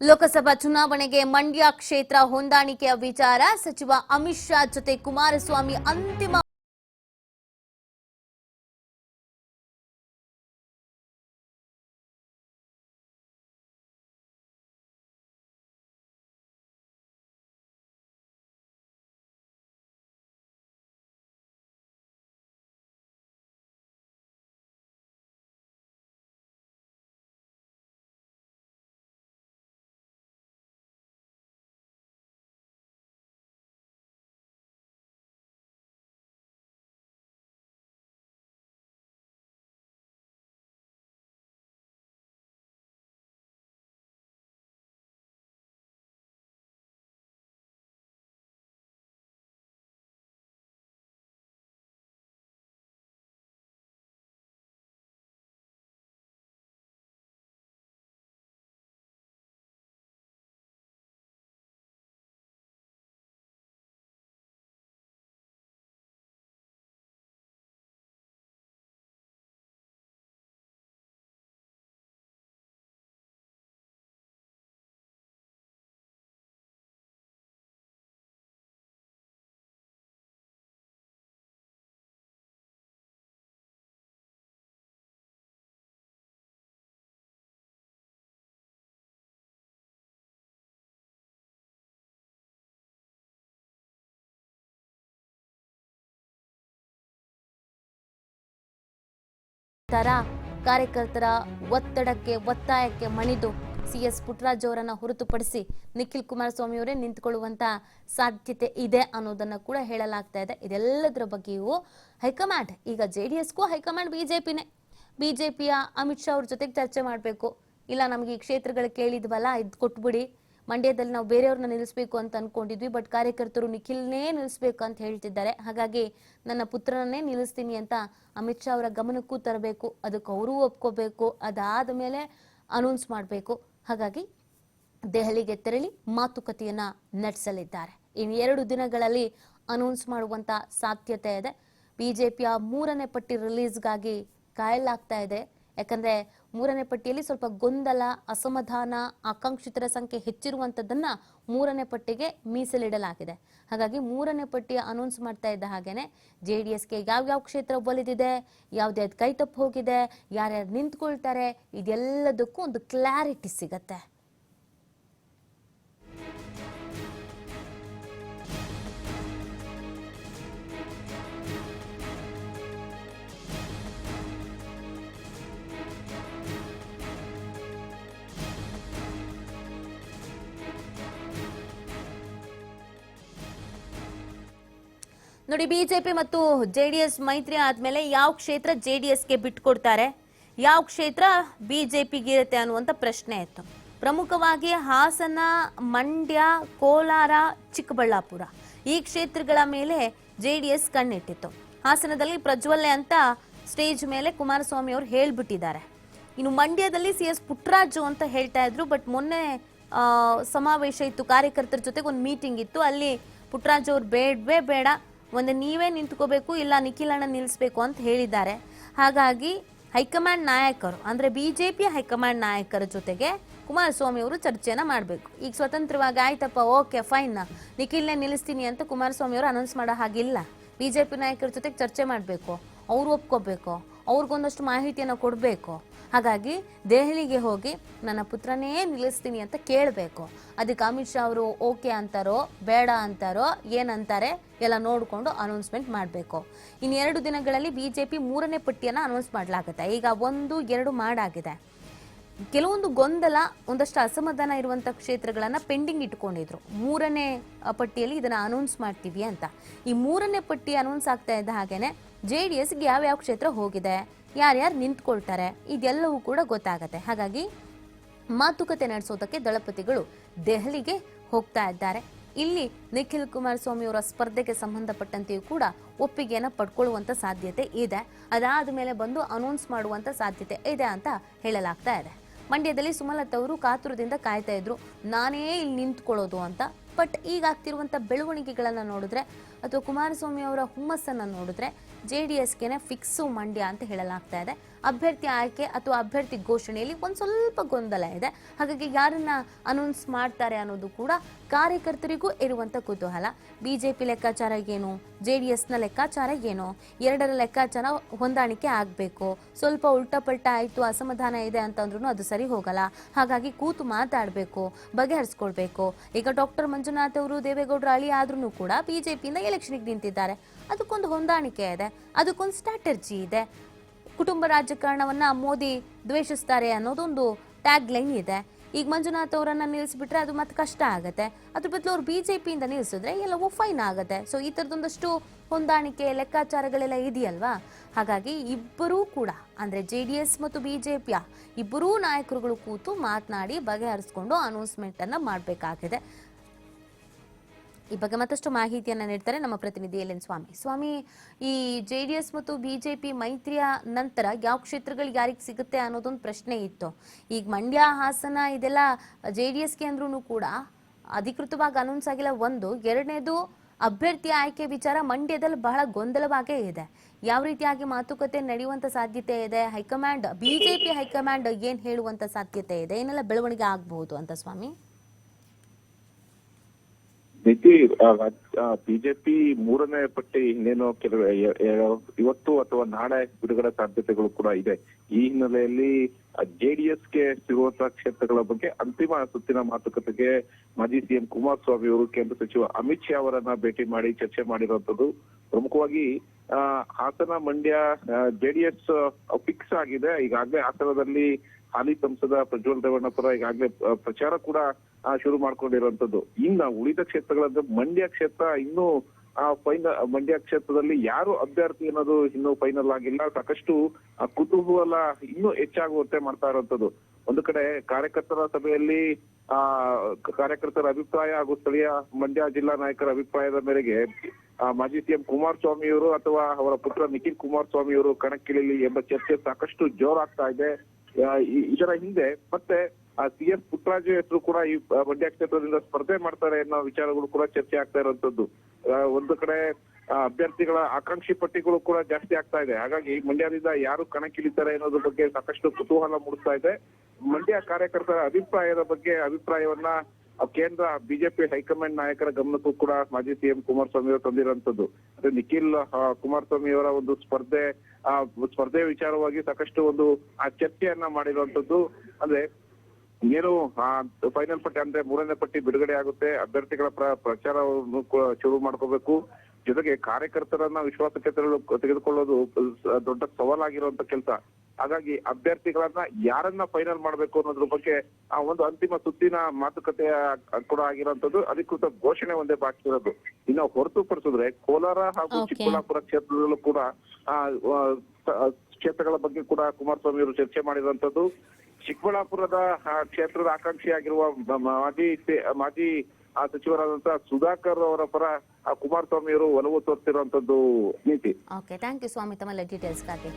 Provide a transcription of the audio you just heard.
ಲೋಕಸಭಾ ಚುನಾವಣೆಗೆ ಮಂಡ್ಯ ಕ್ಷೇತ್ರ ಹೊಂದಾಣಿಕೆಯ ವಿಚಾರ ಸಚಿವ ಅಮಿತ್ ಶಾ ಜೊತೆ ಕುಮಾರಸ್ವಾಮಿ ಅಂತಿಮ ತರ ಕಾರ್ಯಕರ್ತರ ಒತ್ತಡಕ್ಕೆ, ಒತ್ತಾಯಕ್ಕೆ ಮಣಿದು ಸಿ ಎಸ್ ಪುಟ್ರಾಜ್ ಅವರನ್ನ ಹೊರತುಪಡಿಸಿ ನಿಖಿಲ್ ಕುಮಾರಸ್ವಾಮಿ ಅವರೇ ನಿಂತ್ಕೊಳ್ಳುವಂತ ಸಾಧ್ಯತೆ ಇದೆ ಅನ್ನೋದನ್ನ ಕೂಡ ಹೇಳಲಾಗ್ತಾ ಇದೆ. ಇದೆಲ್ಲದರ ಬಗ್ಗೆಯೂ ಹೈಕಮಾಂಡ್, ಈಗ ಜೆ ಡಿ ಎಸ್ಗೂ ಹೈಕಮಾಂಡ್ ಬಿಜೆಪಿನೇ. ಬಿಜೆಪಿಯ ಅಮಿತ್ ಶಾ ಅವ್ರ ಜೊತೆಗೆ ಚರ್ಚೆ ಮಾಡಬೇಕು. ಇಲ್ಲ ನಮ್ಗೆ ಈ ಕ್ಷೇತ್ರಗಳು ಕೇಳಿದ್ವಲ್ಲ, ಇದು ಕೊಟ್ಬಿಡಿ. ಮಂಡ್ಯದಲ್ಲಿ ನಾವು ಬೇರೆಯವ್ರನ್ನ ನಿಲ್ಲಿಸಬೇಕು ಅಂತ ಅನ್ಕೊಂಡಿದ್ವಿ ಬಟ್ ಕಾರ್ಯಕರ್ತರು ನಿಖಿಲ್ನೇ ನಿಲ್ಲಿಸಬೇಕು ಅಂತ ಹೇಳ್ತಿದ್ದಾರೆ. ಹಾಗಾಗಿ ನನ್ನ ಪುತ್ರನನ್ನೇ ನಿಲ್ಲಿಸ್ತೀನಿ ಅಂತ ಅಮಿತ್ ಶಾ ಅವರ ಗಮನಕ್ಕೂ ತರಬೇಕು, ಅದಕ್ಕೆ ಅವರೂ ಒಪ್ಕೋಬೇಕು, ಅದಾದ ಮೇಲೆ ಅನೌನ್ಸ್ ಮಾಡಬೇಕು. ಹಾಗಾಗಿ ದೆಹಲಿಗೆ ತೆರಳಿ ಮಾತುಕತೆಯನ್ನ ನಡೆಸಲಿದ್ದಾರೆ. ಇನ್ನು ಎರಡು ದಿನಗಳಲ್ಲಿ ಅನೌನ್ಸ್ ಮಾಡುವಂತ ಸಾಧ್ಯತೆ ಇದೆ. ಬಿಜೆಪಿಯ ಮೂರನೇ ಪಟ್ಟಿ ರಿಲೀಸ್ಗಾಗಿ ಕಾಯಲಾಗ್ತಾ ಇದೆ. ಯಾಕಂದ್ರೆ ಮೂರನೇ ಪಟ್ಟಿಯಲ್ಲಿ ಸ್ವಲ್ಪ ಗೊಂದಲ, ಅಸಮಾಧಾನ, ಆಕಾಂಕ್ಷಿತರ ಸಂಖ್ಯೆ ಹೆಚ್ಚಿರುವಂತದ್ದನ್ನ ಮೂರನೇ ಪಟ್ಟಿಗೆ ಮೀಸಲಿಡಲಾಗಿದೆ. ಹಾಗಾಗಿ ಮೂರನೇ ಪಟ್ಟಿ ಅನೌನ್ಸ್ ಮಾಡ್ತಾ ಇದ್ದ ಹಾಗೇನೆ ಜೆ ಡಿ ಎಸ್ಗೆ ಯಾವ್ಯಾವ ಕ್ಷೇತ್ರ ಒಲಿದಿದೆ, ಯಾವ್ದ್ಯಾವ್ದು ಕೈ ತಪ್ಪು ಹೋಗಿದೆ, ಯಾರ್ಯಾರು ನಿಂತ್ಕೊಳ್ತಾರೆ, ಇದೆಲ್ಲದಕ್ಕೂ ಒಂದು ಕ್ಲಾರಿಟಿ ಸಿಗತ್ತೆ. ನೋಡಿ, ಬಿಜೆಪಿ ಮತ್ತು ಜೆ ಡಿ ಎಸ್ ಮೈತ್ರಿ ಆದ್ಮೇಲೆ ಯಾವ ಕ್ಷೇತ್ರ ಜೆ ಡಿ ಎಸ್ಗೆ ಬಿಟ್ಕೊಡ್ತಾರೆ? ಯಾವ ಕ್ಷೇತ್ರ ಬಿಜೆಪಿಗೆ ಇರುತ್ತೆ ಅನ್ನುವಂಥ ಪ್ರಶ್ನೆ ಇತ್ತು. ಪ್ರಮುಖವಾಗಿ ಹಾಸನ, ಮಂಡ್ಯ, ಕೋಲಾರ, ಚಿಕ್ಕಬಳ್ಳಾಪುರ ಈ ಕ್ಷೇತ್ರಗಳ ಮೇಲೆ ಜೆ ಡಿ ಎಸ್ ಕಣ್ಣಿಟ್ಟಿತ್ತು. ಹಾಸನದಲ್ಲಿ ಪ್ರಜ್ವಲ್ಲೆ ಅಂತ ಸ್ಟೇಜ್ ಮೇಲೆ ಕುಮಾರಸ್ವಾಮಿ ಅವರು ಹೇಳ್ಬಿಟ್ಟಿದ್ದಾರೆ. ಇನ್ನು ಮಂಡ್ಯದಲ್ಲಿ ಸಿ ಎಸ್ ಪುಟ್ರಾಜು ಅಂತ ಹೇಳ್ತಾ ಇದ್ರು, ಬಟ್ ಮೊನ್ನೆ ಸಮಾವೇಶ ಇತ್ತು, ಕಾರ್ಯಕರ್ತರ ಜೊತೆಗೆ ಒಂದು ಮೀಟಿಂಗ್ ಇತ್ತು. ಅಲ್ಲಿ ಪುಟ್ಟರಾಜು ಅವ್ರು ಬೇಡವೇ ಬೇಡ ಒಂದು ನೀವೇ ನಿಂತ್ಕೋಬೇಕು, ಇಲ್ಲ ನಿಖಿಲ್ ಅಣ್ಣ ನಿಲ್ಲಿಸ್ಬೇಕು ಅಂತ ಹೇಳಿದ್ದಾರೆ. ಹಾಗಾಗಿ ಹೈಕಮಾಂಡ್ ನಾಯಕರು, ಅಂದರೆ ಬಿ ಜೆ ಬಿಜೆಪಿ ಹೈಕಮಾಂಡ್ ನಾಯಕರ ಜೊತೆಗೆ ಕುಮಾರಸ್ವಾಮಿ ಅವರು ಚರ್ಚೆನ ಮಾಡಬೇಕು. ಈಗ ಸ್ವತಂತ್ರವಾಗಿ ಆಯ್ತಪ್ಪ, ಓಕೆ, ಫೈನ್. ನಿಖಿಲ್ನೇ ನಿಲ್ಲಿಸ್ತೀನಿ ಅಂತ ಕುಮಾರಸ್ವಾಮಿ ಅವರು ಅನೌನ್ಸ್ ಮಾಡೋ ಹಾಗಿಲ್ಲ. ಬಿಜೆಪಿ ನಾಯಕರ ಜೊತೆಗೆ ಚರ್ಚೆ ಮಾಡಬೇಕು, ಅವ್ರು ಒಪ್ಕೋಬೇಕು. ಅವ್ರಿಗೊಂದಷ್ಟು ಮಾಹಿತಿಯನ್ನು ಕೊಡಬೇಕು. ಹಾಗಾಗಿ ದೆಹಲಿಗೆ ಹೋಗಿ ನನ್ನ ಪುತ್ರನೇ ನಿಲ್ಲಿಸ್ತೀನಿ ಅಂತ ಕೇಳಬೇಕು. ಅದಕ್ಕೆ ಅಮಿತ್ ಶಾ ಅವರು ಓಕೆ ಅಂತಾರೋ, ಬೇಡ ಅಂತಾರೋ, ಏನಂತಾರೆ ಎಲ್ಲ ನೋಡಿಕೊಂಡು ಅನೌನ್ಸ್ಮೆಂಟ್ ಮಾಡಬೇಕು. ಇನ್ನು ಎರಡು ದಿನಗಳಲ್ಲಿ ಪಿ ಮೂರನೇ ಪಟ್ಟಿಯನ್ನು ಅನೌನ್ಸ್ ಮಾಡಲಾಗುತ್ತೆ. ಈಗ ಒಂದು, ಎರಡು ಮಾಡಾಗಿದೆ. ಕೆಲವೊಂದು ಗೊಂದಲ, ಒಂದಷ್ಟು ಅಸಮಾಧಾನ ಇರುವಂತ ಕ್ಷೇತ್ರಗಳನ್ನ ಪೆಂಡಿಂಗ್ ಇಟ್ಕೊಂಡಿದ್ರು. ಮೂರನೇ ಪಟ್ಟಿಯಲ್ಲಿ ಇದನ್ನ ಅನೌನ್ಸ್ ಮಾಡ್ತೀವಿ ಅಂತ. ಈ ಮೂರನೇ ಪಟ್ಟಿ ಅನೌನ್ಸ್ ಆಗ್ತಾ ಇದ್ದ ಹಾಗೇನೆ ಜೆ ಡಿ ಎಸ್ಗೆ ಯಾವ್ಯಾವ ಕ್ಷೇತ್ರ ಹೋಗಿದೆ, ಯಾರ್ಯಾರು ನಿಂತ್ಕೊಳ್ತಾರೆ, ಇದೆಲ್ಲವೂ ಕೂಡ ಗೊತ್ತಾಗತ್ತೆ. ಹಾಗಾಗಿ ಮಾತುಕತೆ ನಡೆಸೋದಕ್ಕೆ ದಳಪತಿಗಳು ದೆಹಲಿಗೆ ಹೋಗ್ತಾ ಇದ್ದಾರೆ. ಇಲ್ಲಿ ನಿಖಿಲ್ ಕುಮಾರಸ್ವಾಮಿ ಅವರ ಸ್ಪರ್ಧೆಗೆ ಸಂಬಂಧಪಟ್ಟಂತೆಯೂ ಕೂಡ ಒಪ್ಪಿಗೆಯನ್ನು ಪಡ್ಕೊಳ್ಳುವಂಥ ಸಾಧ್ಯತೆ ಇದೆ. ಅದಾದ ಮೇಲೆ ಬಂದು ಅನೌನ್ಸ್ ಮಾಡುವಂಥ ಸಾಧ್ಯತೆ ಇದೆ ಅಂತ ಹೇಳಲಾಗ್ತಾ ಇದೆ. ಮಂಡ್ಯದಲ್ಲಿ ಸುಮಲತಾ ಅವರು ಕಾತುರದಿಂದ ಕಾಯ್ತಾ ಇದ್ರು. ನಾನೇ ಇಲ್ಲಿ ನಿಂತ್ಕೊಳ್ಳೋದು ಅಂತ. ಬಟ್ ಈಗ ಆಗ್ತಿರುವಂತ ಬೆಳವಣಿಗೆಗಳನ್ನ ನೋಡಿದ್ರೆ ಅಥವಾ ಕುಮಾರಸ್ವಾಮಿ ಅವರ ಹುಮ್ಮಸ್ಸನ್ನ ನೋಡಿದ್ರೆ ಜೆ ಡಿ ಎಸ್ಗೆನೆ ಫಿಕ್ಸು ಮಂಡ್ಯ ಅಂತ ಹೇಳಲಾಗ್ತಾ ಇದೆ. ಅಭ್ಯರ್ಥಿ ಆಯ್ಕೆ ಅಥವಾ ಅಭ್ಯರ್ಥಿ ಘೋಷಣೆಯಲ್ಲಿ ಒಂದು ಸ್ವಲ್ಪ ಗೊಂದಲ ಇದೆ. ಹಾಗಾಗಿ ಯಾರನ್ನ ಅನೌನ್ಸ್ ಮಾಡ್ತಾರೆ ಅನ್ನೋದು ಕೂಡ ಕಾರ್ಯಕರ್ತರಿಗೂ ಇರುವಂತ ಕುತೂಹಲ. ಬಿಜೆಪಿ ಲೆಕ್ಕಾಚಾರ ಏನು? ಜೆ ಡಿ ಎಸ್ನ ಲೆಕ್ಕಾಚಾರ ಏನು? ಎರಡರ ಲೆಕ್ಕಾಚಾರ ಹೊಂದಾಣಿಕೆ ಆಗಬೇಕು. ಸ್ವಲ್ಪ ಉಲ್ಟಾ ಪಲ್ಟಾ ಆಯಿತು, ಅಸಮಾಧಾನ ಇದೆ ಅಂತಂದ್ರೂ ಅದು ಸರಿ ಹೋಗಲ್ಲ. ಹಾಗಾಗಿ ಕೂತು ಮಾತಾಡಬೇಕು, ಬಗೆಹರಿಸ್ಕೊಳ್ಬೇಕು. ಈಗ ಡಾಕ್ಟರ್ ಮಂಜುನಾಥ್ ಅವರು ದೇವೇಗೌಡರ ಅಳಿ ಆದ್ರೂ ಕೂಡ ಬಿಜೆಪಿಯಿಂದ ಎಲೆಕ್ಷನ್ಗೆ ನಿಂತಿದ್ದಾರೆ. ಅದಕ್ಕೊಂದು ಹೊಂದಾಣಿಕೆ ಇದೆ. ಅದಕ್ಕೊಂದು ಸ್ಟ್ರಾಟರ್ಜಿ ಇದೆ. ಕುಟುಂಬ ರಾಜಕಾರಣವನ್ನ ಮೋದಿ ದ್ವೇಷಿಸ್ತಾರೆ ಅನ್ನೋದೊಂದು ಟ್ಯಾಗ್ ಲೈನ್ ಇದೆ. ಈಗ ಮಂಜುನಾಥ್ ಅವರನ್ನ ನಿಲ್ಲಿಸ್ಬಿಟ್ರೆ ಅದು ಮತ್ತೆ ಕಷ್ಟ ಆಗುತ್ತೆ. ಅದ್ರ ಬದಲು ಅವ್ರು ಬಿಜೆಪಿಯಿಂದ ನಿಲ್ಲಿಸಿದ್ರೆ ಎಲ್ಲವೂ ಫೈನ್ ಆಗುತ್ತೆ. ಸೊ ಈ ಥರದೊಂದಷ್ಟು ಹೊಂದಾಣಿಕೆ, ಲೆಕ್ಕಾಚಾರಗಳೆಲ್ಲ ಇದೆಯಲ್ವಾ? ಹಾಗಾಗಿ ಇಬ್ಬರೂ ಕೂಡ, ಅಂದ್ರೆ ಜೆ ಡಿ ಎಸ್ ಮತ್ತು ಬಿಜೆಪಿಯ ಇಬ್ಬರೂ ನಾಯಕರುಗಳು ಕೂತು ಮಾತನಾಡಿ ಬಗೆಹರಿಸ್ಕೊಂಡು ಅನೌನ್ಸ್ಮೆಂಟ್ ಅನ್ನ ಮಾಡಬೇಕಾಗಿದೆ. ಈ ಬಗ್ಗೆ ಮತ್ತಷ್ಟು ಮಾಹಿತಿಯನ್ನು ನೀಡ್ತಾರೆ ನಮ್ಮ ಪ್ರತಿನಿಧಿ ಎಲ್ ಎನ್ ಸ್ವಾಮಿ. ಸ್ವಾಮಿ, ಈ ಜೆ ಡಿ ಎಸ್ ಮತ್ತು ಬಿಜೆಪಿ ಮೈತ್ರಿಯ ನಂತರ ಯಾವ ಕ್ಷೇತ್ರಗಳಿಗೆ ಯಾರಿಗೆ ಸಿಗುತ್ತೆ ಅನ್ನೋದೊಂದು ಪ್ರಶ್ನೆ ಇತ್ತು. ಈಗ ಮಂಡ್ಯ, ಹಾಸನ ಇದೆಲ್ಲ ಜೆ ಡಿ ಎಸ್ಗೆ ಅಂದ್ರೂ ಕೂಡ ಅಧಿಕೃತವಾಗಿ ಅನೌನ್ಸ್ ಆಗಿಲ್ಲ. ಒಂದು, ಎರಡನೇದು ಅಭ್ಯರ್ಥಿ ಆಯ್ಕೆ ವಿಚಾರ ಮಂಡ್ಯದಲ್ಲಿ ಬಹಳ ಗೊಂದಲವಾಗೇ ಇದೆ. ಯಾವ ರೀತಿಯಾಗಿ ಮಾತುಕತೆ ನಡೆಯುವಂತ ಸಾಧ್ಯತೆ ಇದೆ? ಹೈಕಮಾಂಡ್ ಬಿಜೆಪಿ ಹೈಕಮಾಂಡ್ ಏನ್ ಹೇಳುವಂತ ಸಾಧ್ಯತೆ ಇದೆ? ಏನೆಲ್ಲ ಬೆಳವಣಿಗೆ ಆಗಬಹುದು ಅಂತ ಸ್ವಾಮಿ? ನಿತಿ ಬಿಜೆಪಿ ಮೂರನೇ ಪಟ್ಟಿ ಇನ್ನೇನು ಕೆಲವು ಇವತ್ತು ಅಥವಾ ನಾಳೆ ಬಿಡುಗಡೆ ಸಾಧ್ಯತೆಗಳು ಕೂಡ ಇದೆ. ಈ ಹಿನ್ನೆಲೆಯಲ್ಲಿ ಜೆಡಿಎಸ್ಗೆ ಸಿಗುವಂತಹ ಕ್ಷೇತ್ರಗಳ ಬಗ್ಗೆ ಅಂತಿಮ ಸುತ್ತಿನ ಮಾತುಕತೆಗೆ ಮಾಜಿ ಸಿಎಂ ಕುಮಾರಸ್ವಾಮಿ ಅವರು ಕೇಂದ್ರ ಸಚಿವ ಅಮಿತ್ ಶಾ ಅವರನ್ನ ಭೇಟಿ ಮಾಡಿ ಚರ್ಚೆ ಮಾಡಿರುವಂತದ್ದು ಪ್ರಮುಖವಾಗಿ ಹಾಸನ ಮಂಡ್ಯ ಜೆಡಿಎಸ್ ಫಿಕ್ಸ್ ಆಗಿದೆ. ಈಗಾಗಲೇ ಹಾಸನದಲ್ಲಿ ಹಾಲಿ ಸಂಸದ ಪ್ರಜ್ವಲ್ ರೇವಣ್ಣ ಪರ ಈಗಾಗಲೇ ಪ್ರಚಾರ ಕೂಡ ಆ, ಶುರು ಮಾಡ್ಕೊಂಡಿರುವಂತದ್ದು. ಇನ್ನ ಉಳಿದ ಕ್ಷೇತ್ರಗಳಂದ್ರೆ ಮಂಡ್ಯ ಕ್ಷೇತ್ರ ಇನ್ನೂ ಫೈನಲ್ ಮಂಡ್ಯ ಕ್ಷೇತ್ರದಲ್ಲಿ ಯಾರು ಅಭ್ಯರ್ಥಿ ಅನ್ನೋದು ಇನ್ನೂ ಫೈನಲ್ ಆಗಿಲ್ಲ. ಸಾಕಷ್ಟು ಆ, ಕುತೂಹಲ ಇನ್ನೂ ಹೆಚ್ಚಾಗುವಂತೆ ಮಾಡ್ತಾ ಇರುವಂತದ್ದು. ಒಂದು ಕಡೆ ಕಾರ್ಯಕರ್ತರ ಸಭೆಯಲ್ಲಿ ಆ ಕಾರ್ಯಕರ್ತರ ಅಭಿಪ್ರಾಯ ಹಾಗೂ ಸ್ಥಳೀಯ ಮಂಡ್ಯ ಜಿಲ್ಲಾ ನಾಯಕರ ಅಭಿಪ್ರಾಯದ ಮೇರೆಗೆ ಆ, ಮಾಜಿ ಸಿಎಂ ಕುಮಾರಸ್ವಾಮಿ ಅವರು ಅಥವಾ ಅವರ ಪುತ್ರ ನಿಖಿಲ್ ಕುಮಾರಸ್ವಾಮಿ ಅವರು ಕಣಕ್ಕಿಳಿಲಿ ಎಂಬ ಚರ್ಚೆ ಸಾಕಷ್ಟು ಜೋರಾಗ್ತಾ ಇದೆ. ಆ, ಇದರ ಹಿಂದೆ, ಮತ್ತೆ ಸಿ ಎಸ್ ಪುಟ್ಟರಾಜು ಹೆಸರು ಕೂಡ ಈ ಮಂಡ್ಯ ಕ್ಷೇತ್ರದಿಂದ ಸ್ಪರ್ಧೆ ಮಾಡ್ತಾರೆ ಅನ್ನೋ ವಿಚಾರಗಳು ಕೂಡ ಚರ್ಚೆ ಆಗ್ತಾ ಇರುವಂತದ್ದು ಒಂದು ಕಡೆ ಅಭ್ಯರ್ಥಿಗಳ ಆಕಾಂಕ್ಷಿ ಪಟ್ಟಿಗಳು ಕೂಡ ಜಾಸ್ತಿ ಆಗ್ತಾ ಇದೆ. ಹಾಗಾಗಿ ಮಂಡ್ಯದಿಂದ ಯಾರು ಕಣಕ್ಕಿಳಿತಾರೆ ಅನ್ನೋದ್ರ ಬಗ್ಗೆ ಸಾಕಷ್ಟು ಕುತೂಹಲ ಮೂಡಿಸ್ತಾ ಇದೆ. ಮಂಡ್ಯ ಕಾರ್ಯಕರ್ತರ ಅಭಿಪ್ರಾಯದ ಬಗ್ಗೆ ಅಭಿಪ್ರಾಯವನ್ನ ಕೇಂದ್ರ ಬಿಜೆಪಿ ಹೈಕಮಾಂಡ್ ನಾಯಕರ ಗಮನಕ್ಕೂ ಕೂಡ ಮಾಜಿ ಸಿಎಂ ಕುಮಾರಸ್ವಾಮಿ ಅವರು ತಂದಿರುವಂತದ್ದು ಅಂದ್ರೆ ನಿಖಿಲ್ ಕುಮಾರಸ್ವಾಮಿ ಅವರ ಒಂದು ಸ್ಪರ್ಧೆ, ಆ ಸ್ಪರ್ಧೆ ವಿಚಾರವಾಗಿ ಸಾಕಷ್ಟು ಒಂದು, ಆ, ಚರ್ಚೆಯನ್ನ ಮಾಡಿರುವಂತದ್ದು ಅಂದ್ರೆ, ಏನು ಫೈನಲ್ ಪಟ್ಟಿ ಅಂದ್ರೆ ಮೂರನೇ ಪಟ್ಟಿ ಬಿಡುಗಡೆ ಆಗುತ್ತೆ. ಅಭ್ಯರ್ಥಿಗಳ ಪ್ರ- ಪ್ರಚಾರವನ್ನು ಶುರು ಮಾಡ್ಕೋಬೇಕು. ಜೊತೆಗೆ ಕಾರ್ಯಕರ್ತರನ್ನ ವಿಶ್ವಾಸಕ್ಕೆ ತೆಗೆದುಕೊಳ್ಳೋದು ದೊಡ್ಡ ಸವಾಲಾಗಿರುವಂತ ಕೆಲಸ. ಹಾಗಾಗಿ ಅಭ್ಯರ್ಥಿಗಳನ್ನ ಯಾರನ್ನ ಫೈನಲ್ ಮಾಡ್ಬೇಕು ಅನ್ನೋದ್ರ ಬಗ್ಗೆ ಆ ಒಂದು ಅಂತಿಮ ಸುತ್ತಿನ ಮಾತುಕತೆ ಕೂಡ ಆಗಿರುವಂತದ್ದು ಅಧಿಕೃತ ಘೋಷಣೆ ಒಂದೇ ಬಾಕಿ ಇರೋದು. ಇನ್ನು ಹೊರತುಪಡಿಸಿದ್ರೆ ಕೋಲಾರ ಹಾಗೂ. ಚಿಕ್ಕಬಳ್ಳಾಪುರ ಕ್ಷೇತ್ರದಲ್ಲೂ ಕೂಡ ಆ ಕ್ಷೇತ್ರಗಳ ಬಗ್ಗೆ ಕೂಡ ಕುಮಾರಸ್ವಾಮಿ ಅವರು ಚರ್ಚೆ ಮಾಡಿರುವಂತದ್ದು ಚಿಕ್ಕಬಳ್ಳಾಪುರದ ಕ್ಷೇತ್ರದ ಆಕಾಂಕ್ಷಿಯಾಗಿರುವ ಮಾಜಿ ಮಾಜಿ ಆ ಸಚಿವರಾದಂತಹ ಸುಧಾಕರ್ ಅವರ ಪರ ಕುಮಾರಸ್ವಾಮಿ ಅವರು ಒಲವು ತೋರ್ತಿರುವಂತದ್ದು ನೀತಿ. ಓಕೆ ಥ್ಯಾಂಕ್ ಯು ಸ್ವಾಮಿ. ತಮ್ಮೆಲ್ಲ ಡೀಟೇಲ್ಸ್ಗಾಗಿ